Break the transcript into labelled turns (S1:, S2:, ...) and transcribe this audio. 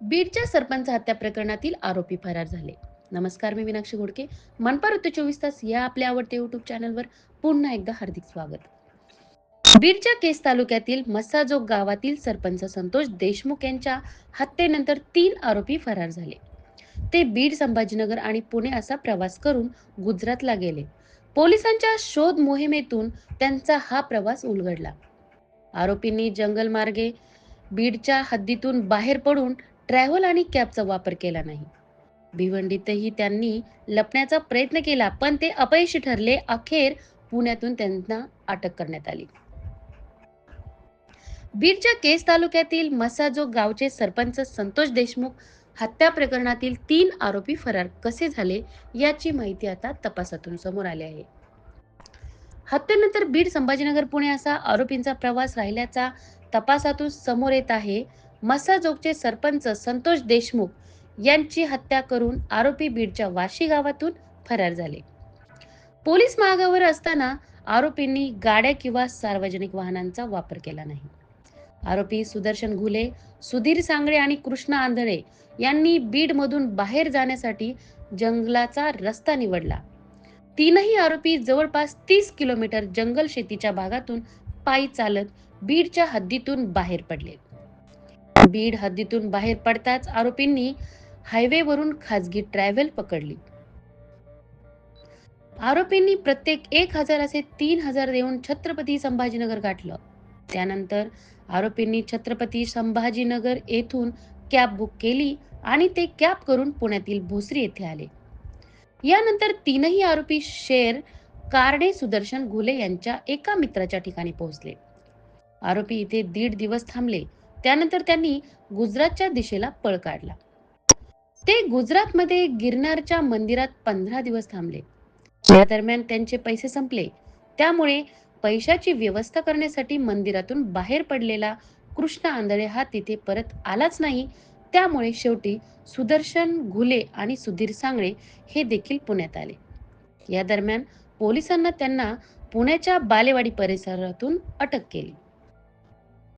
S1: बीडच्या सरपंच हत्या प्रकरणातील आरोपी फरार झाले. नमस्कार मी मीनाक्षी घोडके. मनपा ऋतू चोवीस तास या आपल्या आवडत्या युट्यूब चॅनलवर पुन्हा एकदा हार्दिक स्वागत. बीडच्या केस तालुक्यातील मस्साजोग गावातील सरपंच संतोष देशमुख यांच्या हत्येनंतर तीन आरोपी फरार झाले. ते बीड संभाजीनगर आणि पुणे असा प्रवास करून गुजरातला गेले. पोलिसांच्या शोध मोहिमेतून त्यांचा हा प्रवास उलगडला. आरोपींनी जंगल मार्गे बीडच्या हद्दीतून बाहेर पडून ट्रॅव्हल आणि कॅबचा वापर केला नाही. भिवंडीतही त्यांनी लपण्याचा प्रयत्न केला पण ते अपयशी ठरले. अखेर पुण्यातून त्यांना अटक करण्यात आली. बीडच्या केस तालुक्यातील मसाजोग गावचे सरपंच संतोष देशमुख हत्या प्रकरणातील तीन आरोपी फरार कसे झाले याची माहिती आता तपासातून समोर आली आहे. हत्येनंतर बीड संभाजीनगर पुणे असा आरोपींचा प्रवास राहिल्याचा तपासातून समोर येत आहे. मसाजोगचे सरपंच संतोष देशमुख यांची हत्या करून आरोपी बीडच्या वाशी गावातून फरार झाले. पोलीस मागावर असताना आरोपींनी गाड्या किंवा सार्वजनिक वाहनांचा वापर केला नाही. आरोपी सुदर्शन घुले सुधीर सांगळे आणि कृष्णा आंधळे यांनी बीडमधून बाहेर जाण्यासाठी जंगलाचा रस्ता निवडला. तीनही आरोपी जवळपास तीस किलोमीटर जंगल शेतीच्या भागातून पायी चालत बीडच्या हद्दीतून बाहेर पडले. बीड हद्दीतून बाहेर पडताच आरोपींनी हायवेवरून खाजगी ट्रॅव्हल पकडली. आरोपींनी प्रत्येक एक हजार असे तीन हजार देऊन छत्रपती संभाजीनगर गाठलं. त्यानंतर आरोपींनी छत्रपती संभाजीनगर येथून कॅब बुक केली आणि ते कॅब करून पुण्यातील भोसरी येथे आले. यानंतर तीनही आरोपी शेर कारडे सुदर्शन घुले यांच्या एका मित्राच्या ठिकाणी पोहोचले. आरोपी इथे दीड दिवस थांबले. त्यानंतर त्यांनी गुजरातच्या दिशेला पळ काढला. ते गुजरातमध्ये गिरनारच्या मंदिरात पंधरा दिवस थांबले. या दरम्यान त्यांचे पैसे संपले. त्यामुळे पैशाची व्यवस्था करण्यासाठी मंदिरातून बाहेर पडलेला कृष्ण आंधळे हा तिथे परत आलाच नाही. त्यामुळे शेवटी सुदर्शन घुले आणि सुधीर सांगळे हे देखील पुण्यात आले. या दरम्यान पोलिसांना त्यांना पुण्याच्या बालेवाडी परिसरातून अटक केली.